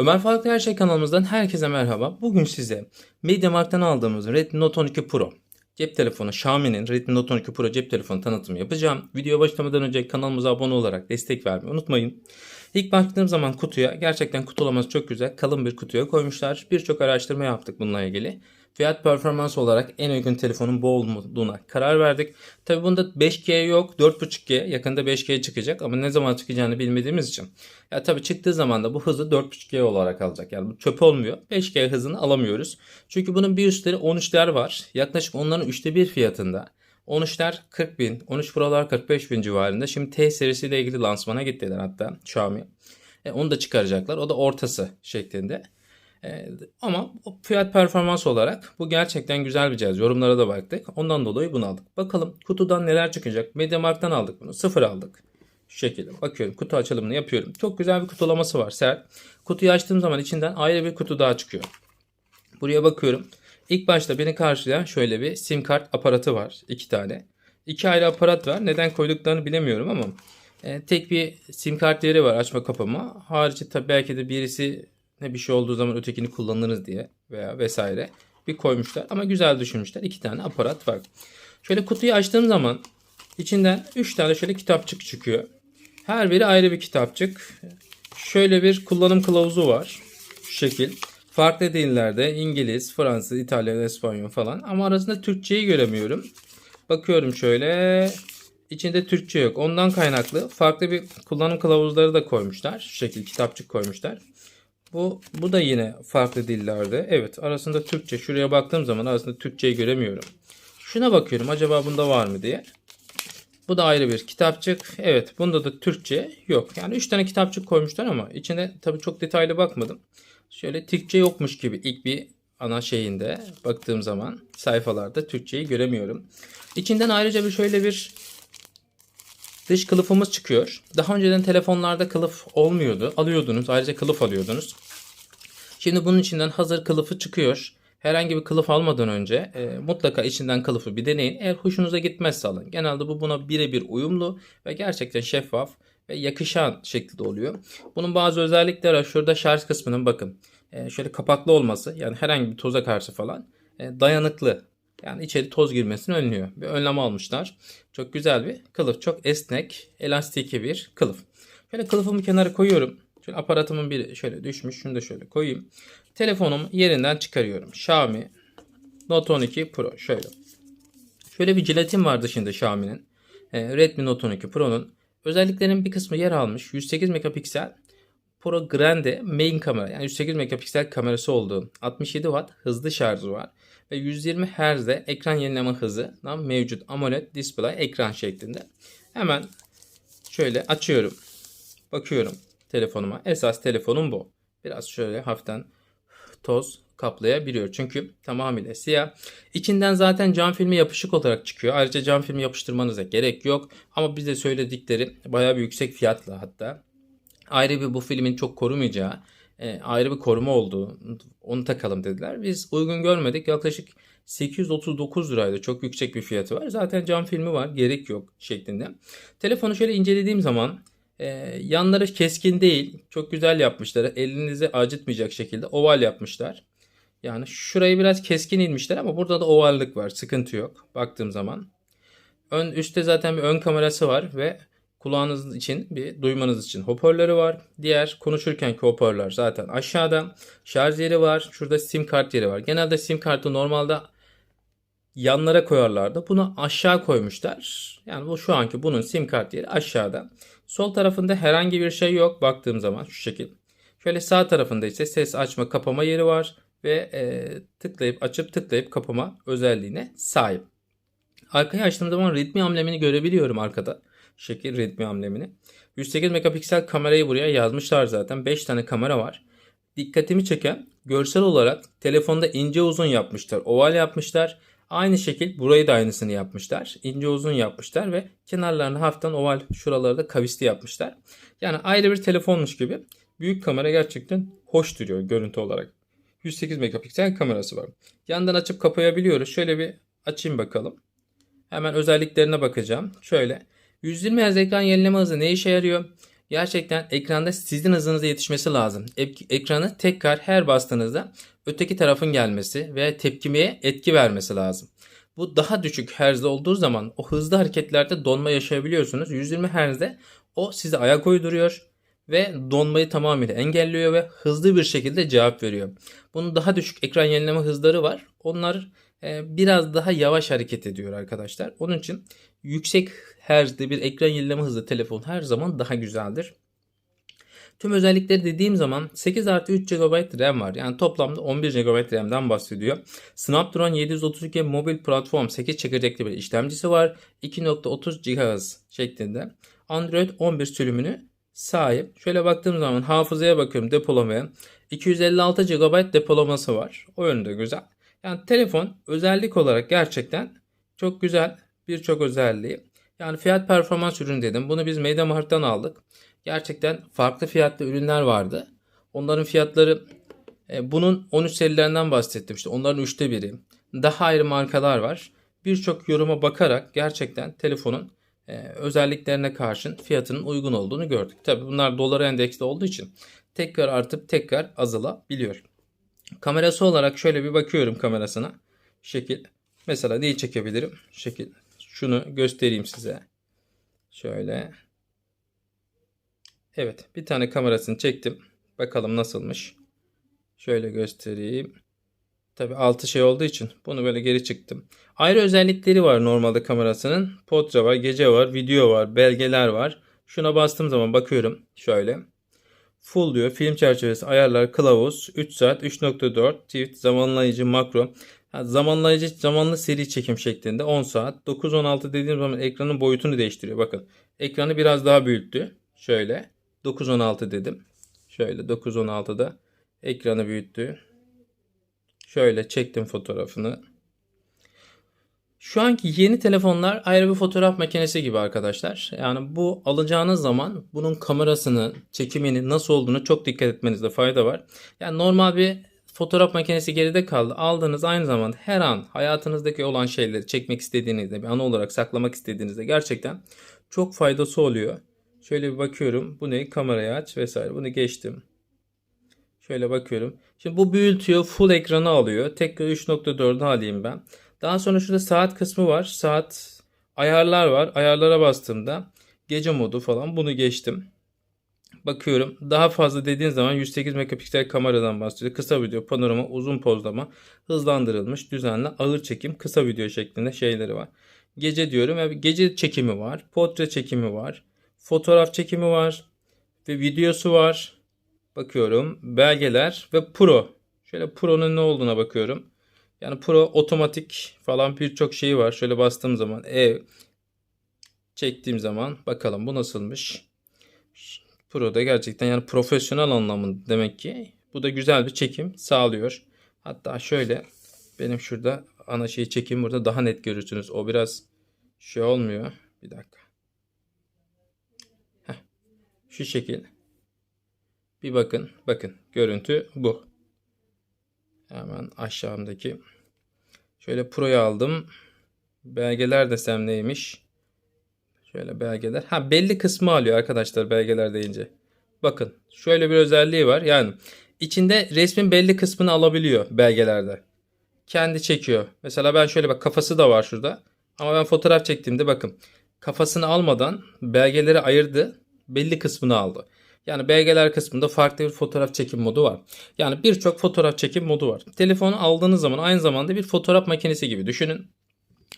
Ömer Farklı Her Şey kanalımızdan herkese merhaba. Bugün size MediaMarkt'tan aldığımız Redmi Note 12 Pro cep telefonu Xiaomi'nin Redmi Note 12 Pro cep telefonu tanıtımı yapacağım. Videoya başlamadan önce kanalımıza abone olarak destek vermeyi unutmayın. İlk baktığım zaman kutuya gerçekten kutulaması çok güzel. Kalın bir kutuya koymuşlar. Birçok araştırma yaptık bununla ilgili. Fiyat performans olarak en uygun telefonun bu olduğuna karar verdik. Tabi bunda 5G yok 4.5G yakında 5G çıkacak ama ne zaman çıkacağını bilmediğimiz için. Ya tabi çıktığı zaman da bu hızı 4.5G olarak alacak. Yani bu çöp olmuyor. 5G hızını alamıyoruz. Çünkü bunun bir üstleri 13'ler var. Yaklaşık onların üçte bir fiyatında. 13'ler 40 bin, 13 Pro'lar 45 bin civarında. Şimdi T serisiyle ilgili lansmana gittiler hatta Xiaomi. E, onu da çıkaracaklar. O da ortası şeklinde. E, ama fiyat performans olarak bu gerçekten güzel bir cihaz. Yorumlara da baktık. Ondan dolayı bunu aldık. Bakalım kutudan neler çıkacak. MediaMarkt'tan aldık bunu. Sıfır aldık. Şu şekilde bakıyorum. Kutu açılımını yapıyorum. Çok güzel bir kutulaması var. Sert. Kutuyu açtığım zaman içinden ayrı bir kutu daha çıkıyor. Buraya bakıyorum. İlk başta beni karşılayan şöyle bir sim kart aparatı var. iki tane. İki ayrı aparat var. Neden koyduklarını bilemiyorum ama e, tek bir sim kart yeri var açma kapama. Harici tabii belki de birisi ne bir şey olduğu zaman ötekini kullanırız diye veya vesaire bir koymuşlar. Ama güzel düşünmüşler. İki tane aparat var. Şöyle kutuyu açtığım zaman içinden üç tane şöyle kitapçık çıkıyor. Her biri ayrı bir kitapçık. Şöyle bir kullanım kılavuzu var. Şu şekil. Farklı dillerde İngiliz, Fransız, İtalyan, İspanyol falan ama arasında Türkçeyi göremiyorum. Bakıyorum şöyle içinde Türkçe yok. Ondan kaynaklı farklı bir kullanım kılavuzları da koymuşlar. Şu şekil kitapçık koymuşlar. Bu, bu da yine farklı dillerde. Evet arasında Türkçe. Şuraya baktığım zaman arasında Türkçeyi göremiyorum. Şuna bakıyorum acaba bunda var mı diye. Bu da ayrı bir kitapçık. Evet bunda da Türkçe yok. Yani 3 tane kitapçık koymuşlar ama içine tabii çok detaylı bakmadım. Şöyle Türkçe yokmuş gibi ilk bir ana şeyinde baktığım zaman sayfalarda Türkçeyi göremiyorum. İçinden ayrıca bir şöyle bir dış kılıfımız çıkıyor. Daha önceden telefonlarda kılıf olmuyordu. Alıyordunuz. Ayrıca kılıf alıyordunuz. Şimdi bunun içinden hazır kılıfı çıkıyor. Herhangi bir kılıf almadan önce e, mutlaka içinden kılıfı bir deneyin. Eğer hoşunuza gitmezse alın. Genelde bu buna birebir uyumlu ve gerçekten şeffaf ve yakışan şekilde oluyor. Bunun bazı özellikleri var. Şurada şarj kısmının bakın. E, şöyle kapaklı olması yani herhangi bir toza karşı falan e, dayanıklı. Yani içeri toz girmesini önlüyor. Bir önlem almışlar. Çok güzel bir kılıf. Çok esnek, elastiki bir kılıf. Şöyle kılıfımı kenara koyuyorum. Şöyle aparatımın biri şöyle düşmüş. Şunu da şöyle koyayım. Telefonumu yerinden çıkarıyorum. Xiaomi Note 12 Pro. Şöyle. Şöyle bir jiletin var dışında Xiaomi'nin. E, Redmi Note 12 Pro'nun. Özelliklerinin bir kısmı yer almış. 108 megapiksel Pro Grande main kamera yani 108 megapiksel kamerası olduğu 67 watt hızlı şarjı var ve 120 Hz'de ekran yenileme hızı mevcut AMOLED display ekran şeklinde. Hemen şöyle açıyorum. Bakıyorum telefonuma. Esas telefonum bu. Biraz şöyle hafiften toz kaplayabiliyor. Çünkü tamamıyla siyah. İçinden zaten cam filmi yapışık olarak çıkıyor. Ayrıca cam filmi yapıştırmanıza gerek yok. Ama bize söyledikleri bayağı bir yüksek fiyatla hatta. Ayrı bir bu filmin çok korumayacağı e, ayrı bir koruma olduğu onu takalım dediler. Biz uygun görmedik. Yaklaşık 839 liraydı. Çok yüksek bir fiyatı var. Zaten cam filmi var. Gerek yok şeklinde. Telefonu şöyle incelediğim zaman e, yanları keskin değil. Çok güzel yapmışlar. Elinizi acıtmayacak şekilde oval yapmışlar. Yani şurayı biraz keskin inmişler ama burada da ovallık var. Sıkıntı yok baktığım zaman. Ön üstte zaten bir ön kamerası var ve kulağınız için bir duymanız için hoparlörü var. Diğer konuşurkenki hoparlör zaten aşağıda. Şarj yeri var. Şurada sim kart yeri var. Genelde sim kartı normalde yanlara koyarlardı. Bunu aşağı koymuşlar. Yani bu şu anki bunun sim kart yeri aşağıda. Sol tarafında herhangi bir şey yok baktığım zaman şu şekil. Şöyle sağ tarafında ise ses açma kapama yeri var ve e, tıklayıp açıp tıklayıp kapama özelliğine sahip. Arkaya açtığım zaman ritmi amblemini görebiliyorum arkada şekil Redmi amblemini. 108 megapiksel kamerayı buraya yazmışlar zaten. 5 tane kamera var. Dikkatimi çeken görsel olarak telefonda ince uzun yapmışlar. Oval yapmışlar. Aynı şekil burayı da aynısını yapmışlar. İnce uzun yapmışlar ve kenarlarını hafiften oval şuraları da kavisli yapmışlar. Yani ayrı bir telefonmuş gibi. Büyük kamera gerçekten hoş duruyor görüntü olarak. 108 megapiksel kamerası var. Yandan açıp kapayabiliyoruz. Şöyle bir açayım bakalım. Hemen özelliklerine bakacağım. Şöyle 120 Hz ekran yenileme hızı ne işe yarıyor? gerçekten ekranda sizin hızınıza yetişmesi lazım. Ek- ekranı tekrar her bastığınızda öteki tarafın gelmesi ve tepkimeye etki vermesi lazım. Bu daha düşük Hz'de olduğu zaman o hızlı hareketlerde donma yaşayabiliyorsunuz. 120 Hz'de o size ayak uyduruyor ve donmayı tamamıyla engelliyor ve hızlı bir şekilde cevap veriyor. Bunun daha düşük ekran yenileme hızları var. Onlar biraz daha yavaş hareket ediyor arkadaşlar. Onun için yüksek Hz'de bir ekran yenileme hızlı telefon her zaman daha güzeldir. Tüm özellikleri dediğim zaman 8 artı 3 GB RAM var. Yani toplamda 11 GB RAM'den bahsediyor. Snapdragon 732 mobil platform 8 çekirdekli bir işlemcisi var. 2.30 GHz şeklinde. Android 11 sürümünü sahip. Şöyle baktığım zaman hafızaya bakıyorum depolamaya. 256 GB depolaması var. O yönde güzel. Yani telefon özellik olarak gerçekten çok güzel. Birçok özelliği. Yani fiyat performans ürün dedim. Bunu biz MediaMarkt'tan aldık. Gerçekten farklı fiyatlı ürünler vardı. Onların fiyatları e, bunun 13 serilerinden bahsettim. İşte onların üçte biri. Daha ayrı markalar var. Birçok yoruma bakarak gerçekten telefonun e, özelliklerine karşın fiyatının uygun olduğunu gördük. Tabi bunlar dolara endeksli olduğu için tekrar artıp tekrar azalabiliyor. Kamerası olarak şöyle bir bakıyorum kamerasına. Şekil. Mesela neyi çekebilirim? Şekil. Şunu göstereyim size. Şöyle. Evet. Bir tane kamerasını çektim. Bakalım nasılmış. Şöyle göstereyim. Tabi altı şey olduğu için bunu böyle geri çıktım. Ayrı özellikleri var normalde kamerasının. Portre var, gece var, video var, belgeler var. Şuna bastığım zaman bakıyorum. Şöyle. Full diyor. Film çerçevesi, ayarlar, kılavuz, 3 saat, 3.4, çift, zamanlayıcı, makro. Ha, zamanlayıcı, zamanlı seri çekim şeklinde 10 saat. 9-16 dediğim zaman ekranın boyutunu değiştiriyor. Bakın. Ekranı biraz daha büyüttü. Şöyle. 9-16 dedim. Şöyle 9-16'da ekranı büyüttü. Şöyle çektim fotoğrafını. Şu anki yeni telefonlar ayrı bir fotoğraf makinesi gibi arkadaşlar. Yani bu alacağınız zaman bunun kamerasını, çekimini nasıl olduğunu çok dikkat etmenizde fayda var. Yani normal bir fotoğraf makinesi geride kaldı. Aldığınız aynı zamanda her an hayatınızdaki olan şeyleri çekmek istediğinizde, bir anı olarak saklamak istediğinizde gerçekten çok faydası oluyor. Şöyle bir bakıyorum. Bu ne? Kamerayı aç vesaire. Bunu geçtim. Şöyle bakıyorum. Şimdi bu büyütüyor. Full ekranı alıyor. Tekrar 3.4'ü alayım ben. Daha sonra şurada saat kısmı var. Saat ayarlar var. Ayarlara bastığımda gece modu falan bunu geçtim. Bakıyorum. Daha fazla dediğin zaman 108 megapiksel kameradan bahsediyor. Kısa video, panorama, uzun pozlama, hızlandırılmış, düzenli, ağır çekim, kısa video şeklinde şeyleri var. Gece diyorum. ve Gece çekimi var. Portre çekimi var. Fotoğraf çekimi var. Ve videosu var. Bakıyorum. Belgeler ve Pro. Şöyle Pro'nun ne olduğuna bakıyorum. Yani Pro otomatik falan birçok şeyi var. Şöyle bastığım zaman ev çektiğim zaman bakalım bu nasılmış. Pro'da gerçekten yani profesyonel anlamında demek ki bu da güzel bir çekim sağlıyor. Hatta şöyle benim şurada ana şeyi çekeyim burada daha net görürsünüz. O biraz şey olmuyor. Bir dakika. Heh. Şu şekil. Bir bakın. Bakın. Görüntü bu. Hemen aşağımdaki. Şöyle Pro'yu aldım. Belgeler desem neymiş? Şöyle belgeler. Ha belli kısmı alıyor arkadaşlar belgeler deyince. Bakın şöyle bir özelliği var. Yani içinde resmin belli kısmını alabiliyor belgelerde. Kendi çekiyor. Mesela ben şöyle bak kafası da var şurada. Ama ben fotoğraf çektiğimde bakın kafasını almadan belgeleri ayırdı. Belli kısmını aldı. Yani belgeler kısmında farklı bir fotoğraf çekim modu var. Yani birçok fotoğraf çekim modu var. Telefonu aldığınız zaman aynı zamanda bir fotoğraf makinesi gibi düşünün.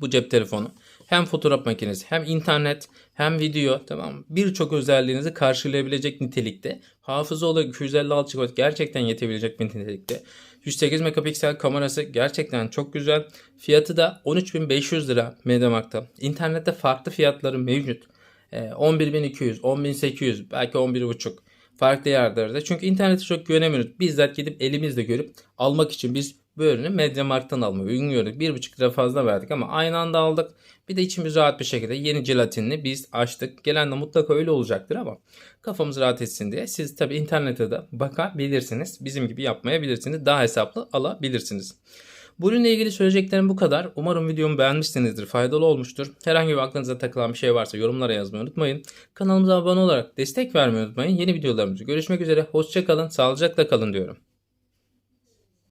Bu cep telefonu. Hem fotoğraf makinesi hem internet hem video tamam? Birçok özelliğinizi karşılayabilecek nitelikte. Hafıza olarak 256 GB gerçekten yetebilecek bir nitelikte. 108 megapiksel kamerası gerçekten çok güzel. Fiyatı da 13.500 lira MediaMarkt'ta. İnternette farklı fiyatları mevcut. 11.200, 10.800 belki 11.5 farklı yerlerde. Çünkü internete çok güvenemiyoruz. Bizzat gidip elimizle görüp almak için biz bu ürünü Mediamarkt'tan almayı uygun gördük. 1.5 lira fazla verdik ama aynı anda aldık. Bir de içimiz rahat bir şekilde yeni jelatinini biz açtık. Gelen de mutlaka öyle olacaktır ama kafamız rahat etsin diye siz tabi internete de bakabilirsiniz. Bizim gibi yapmayabilirsiniz. Daha hesaplı alabilirsiniz. Bu ürünle ilgili söyleyeceklerim bu kadar. Umarım videomu beğenmişsinizdir, faydalı olmuştur. Herhangi bir aklınıza takılan bir şey varsa yorumlara yazmayı unutmayın. Kanalımıza abone olarak destek vermeyi unutmayın. Yeni videolarımızda görüşmek üzere. Hoşçakalın, sağlıcakla kalın diyorum.